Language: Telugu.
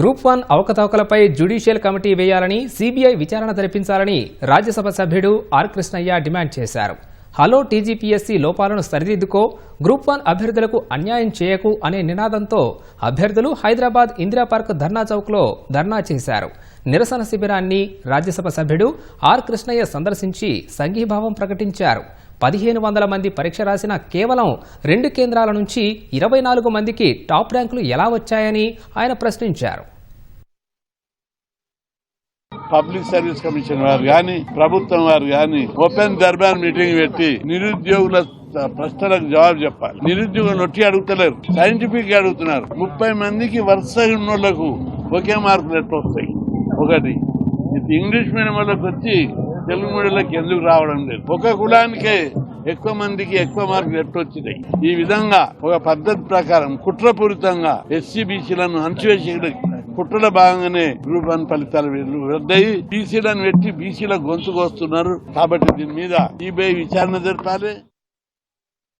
గ్రూప్ వన్ అవకతవకలపై జ్యుడిషియల్ కమిటీ వేయాలని సీబీఐ విచారణ జరిపించాలని రాజ్యసభ సభ్యుడు ఆర్ కృష్ణయ్య డిమాండ్ చేశారు. హలో టీజీపీఎస్సీ లోపాలను సరిదిద్దుకో గ్రూప్ వన్ అభ్యర్థులకు అన్యాయం చేయకు అనే నినాదంతో అభ్యర్థులు హైదరాబాద్ ఇందిరా పార్క్ ధర్నా చౌక్లో ధర్నా చేశారు. నిరసన శిబిరాన్ని రాజ్యసభ సభ్యుడు ఆర్ కృష్ణయ్య సందర్శించి సంఘీభావం ప్రకటించారు. పదిహేను వందల మంది పరీక్ష రాసిన కేవలం రెండు కేంద్రాల నుంచి ఇరవై నాలుగు మందికి టాప్ ర్యాంకులు ఎలా వచ్చాయని ఆయన ప్రశ్నించారు. పబ్లిక్ సర్వీస్ కమిషన్ వారు కానీ ప్రభుత్వం వారు కానీ ఓపెన్ దర్బార్ మీటింగ్ పెట్టి నిరుద్యోగుల ప్రశ్నలకు జవాబు చెప్పాలి. నిరుద్యోగులు నొట్టి అడుగుతలేరు. సైంటిఫిక్ అడుగుతున్నారు. ముప్పై మందికి వరుసగా ఉన్నోళ్ళకు ఒకే మార్కులు ఎట్లా వస్తాయి? ఒకటి. ఇది ఇంగ్లీష్ మీడియం వాళ్ళకి వచ్చి తెలుగు మీడియంలోకి ఎందుకు రావడం లేదు? ఒక కులానికే ఎక్కువ మందికి ఎక్కువ మార్కులు ఎట్టొచ్చినాయి. ఈ విధంగా ఒక పద్ధతి ప్రకారం కుట్రపూరితంగా ఎస్సీ బీసీలను అణచివేసి కుట్రల భాగంగానే గ్రూప్ వన్ ఫలితాలు వీళ్ళు రద్దయి బీసీలను పెట్టి బీసీల గొంతు కోస్తున్నారు. కాబట్టి దీని మీద ఈబీఐ విచారణ జరపాలి.